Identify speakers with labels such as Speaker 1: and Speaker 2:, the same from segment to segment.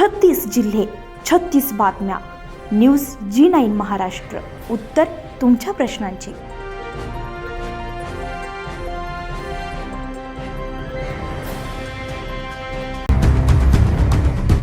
Speaker 1: छत्तीस जिल्हे छत्तीस बातम्या. News G nine Maharashtra. उत्तर तुमच्या प्रश्नांची.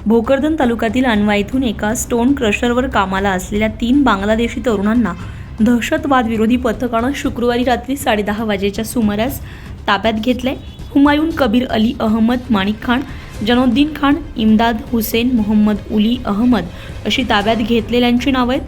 Speaker 1: भोकरदन तालुक्यातील अनवा येथून एका स्टोन क्रशरवर कामाला असलेल्या तीन बांगलादेशी तरुणांना दहशतवाद विरोधी पथकानं शुक्रवारी रात्री साडेदहा वाजेच्या सुमारास ताब्यात घेतले हुमायून कबीर अली अहमद माणिक खान जनुद्दीन खान इमदाद हुसेन मोहम्मद उली अहमद अशी ताब्यात घेतलेल्यांची नावं आहेत.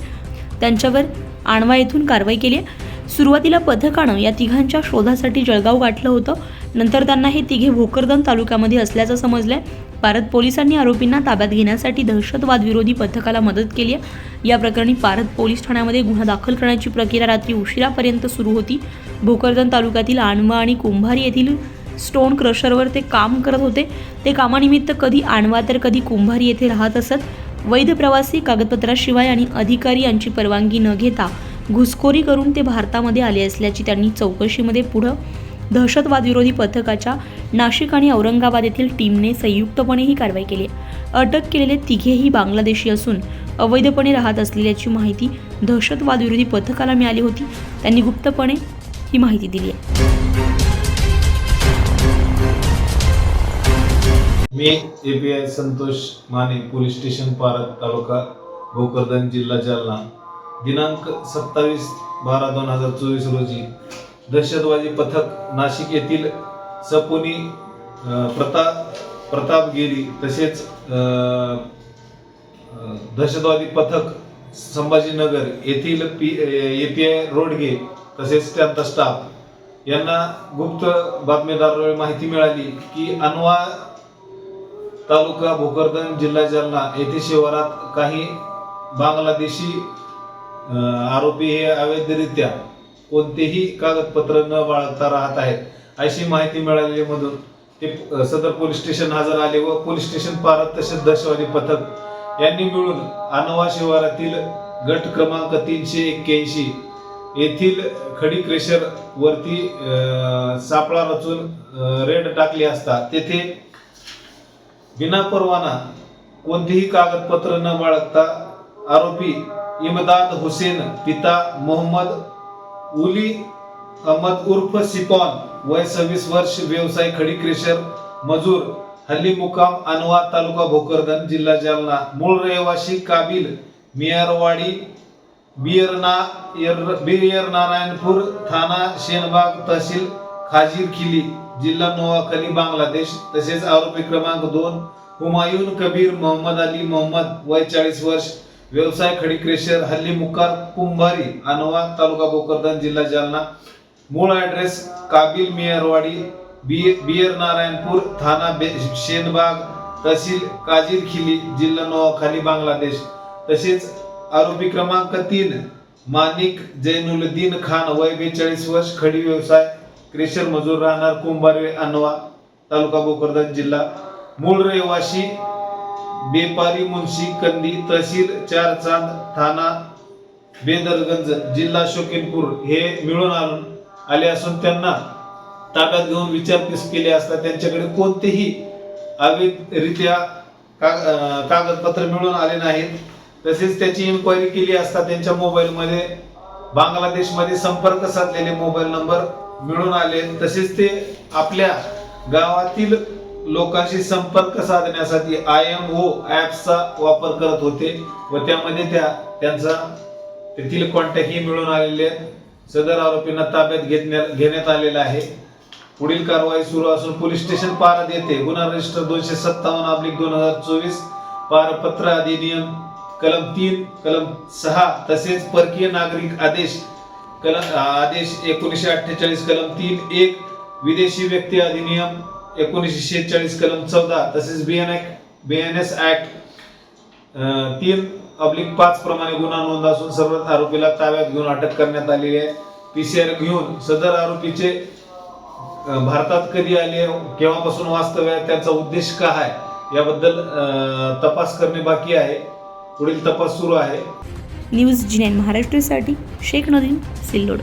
Speaker 1: त्यांच्यावर आणवा येथून कारवाई केली आहे. सुरुवातीला पथकानं या तिघांच्या शोधासाठी जळगाव गाठलं होतं. नंतर त्यांना हे तिघे भोकरदन तालुक्यामध्ये असल्याचं समजलंय. पारत पोलिसांनी आरोपींना ताब्यात घेण्यासाठी दहशतवाद विरोधी पथकाला मदत केली आहे. या प्रकरणी पारत पोलीस ठाण्यामध्ये गुन्हा दाखल करण्याची प्रक्रिया रात्री उशिरापर्यंत सुरू होती. भोकरदन तालुक्यातील आणवा आणि कुंभारी येथील स्टोन क्रशरवर ते काम करत होते. ते कामानिमित्त कधी आणवा तर कधी कुंभारी येथे राहत असत. वैध प्रवासी कागदपत्राशिवाय आणि अधिकारी यांची परवानगी न घेता घुसखोरी करून ते भारतामध्ये आले असल्याची त्यांनी चौकशीमध्ये पुढं दहशतवादविरोधी पथकाच्या नाशिक आणि औरंगाबाद येथील टीमने संयुक्तपणे ही कारवाई केली. आहे अटक केलेले तिघेही बांगलादेशी असून अवैधपणे राहत असलेल्याची माहिती दहशतवादविरोधी पथकाला मिळाली होती. त्यांनी गुप्तपणे ही माहिती दिली आहे.
Speaker 2: मी A P I Santosh Mane police station Parat taluka Bhokardan जिल्हा जालना. दिनांक सत्तावीस बारा दोन हजार चोवीस रोजी दहशतवादी पथक नाशिक येथील सपुनी प्रताप प्रताप प्रतापगिरी तसेच दहशतवादी पथक संभाजीनगर येथील P A P I Rodge तसेच त्यांचा स्टाफ यांना गुप्त बातमीदारावर माहिती मिळाली की अनवा तालुका भोकरदन जिल्हा जालना. येथे शिवारात काही बांगलादेशी आरोपी हे अवैधरित्या कोणतेही कागदपत्र न बाळगता राहत आहेत. अशी माहिती मिळालेली ते सदर पोलीस स्टेशन हजर आले व पोलीस स्टेशन पारत तसेच दहशतवादी पथक यांनी मिळून अनवा शिवारातील गट क्रमांक तीनशे एक्क्याऐंशी येथील खडी क्रेशर वरती सापळा रचून रेड टाकली असता. तेथे बिना परवाना कोणतीही कागदपत्र न बाळगता आरोपी इमदाद हुसेन पिता मोहम्मद उली अहमद उर्फ सिपॉन वय सव्वीस वर्ष व्यवसाय खडी क्रेशर मजूर हल्ली मुकाम अनवा तालुका भोकरदन जिल्हा जालना. मूळ रहिवासी काबिल मियारवाडी बियरना बियर नारायणपूर थाना शेनबाग तहसील खाजीर खिली जिल्हा नोवाखली बांगलादेश तसेच आरोपी क्रमांक दोन हुमायून कबीर मोहम्मद अली मोहम्मद वय चाळीस वर्ष व्यवसाय खडी क्रेशर हल्ली मुकार कुंभारी अनवा तालुका भोकरदन जिल्हा जालना. मूळ ऍड्रेस काबिल मेयरवाडी बी बियर नारायणपूर थाना बे- शेनबाग तहसील काजीर खिली जिल्हा नोवाखाली बांगलादेश. तसेच आरोपी क्रमांक तीन मानिक जैनुलद्दीन खान वय बेचाळीस वर्ष खडी व्यवसाय क्रेशर मजूर राहणार कुंभारवे अनवा तालुका बोकरदा जिल्हा. मूळ रहिवासी बेपारी मुन्शी कंदी तहसील चार चांद थाना बेदरगंज जिल्हा शोकीनपूर हे मिळून आणून आले असून त्यांना ताब्यात घेऊन विचारपूस केली असता त्यांच्याकडे कोणतेही अवैधरित्या कागदपत्र मिळून आले नाहीत. तसेच त्याची इन्क्वायरी केली असता त्यांच्या मोबाईलमध्ये बांगलादेशमध्ये संपर्क साधलेले मोबाईल नंबर मिळून आले तसेच ते आपल्या गावातील लोकांशी संपर्क साधण्यासाठी आय एम ओ ऍप्सचा वापर करत होते व त्यामध्ये त्या त्यांचा तेथील कॉन्टॅक्टही मिळून आलेले आहेत. सदर आरोपींना ताब्यात घेतण्या घेण्यात आलेला आहे पुढील कारवाई सुरू असून पोलीस स्टेशन पारद येथे गुन्हा रजिस्टर दोनशे सत्तावन्न अब्लिक दोन हजार चोवीस पारपत्र अधिनियम कलम तीन कलम सहा तसेच परकीय नागरिक आदेश कलम आदेश एकोणीसशे अठ्ठेचाळीस कलम तीन एक विदेशी व्यक्ती अधिनियम एकोणीसशे शेहेचाळीस कलम चौदा तसेच B N B N S act तीन अब्लिक पाच प्रमाणे गुन्हा नोंद असून सर्व आरोपीला ताब्यात घेऊन अटक करण्यात आलेली आहे. पीसीआर घेऊन सदर आरोपीचे भारतात कधी आले केव्हापासून वास्तव्य आहे त्यांचा उद्देश काय याबद्दल तपास करणे बाकी आहे. पुढील तपास सुरू आहे.
Speaker 1: न्यूज जी महाराष्ट्रसाठी शेख नदीम सिल्लोड.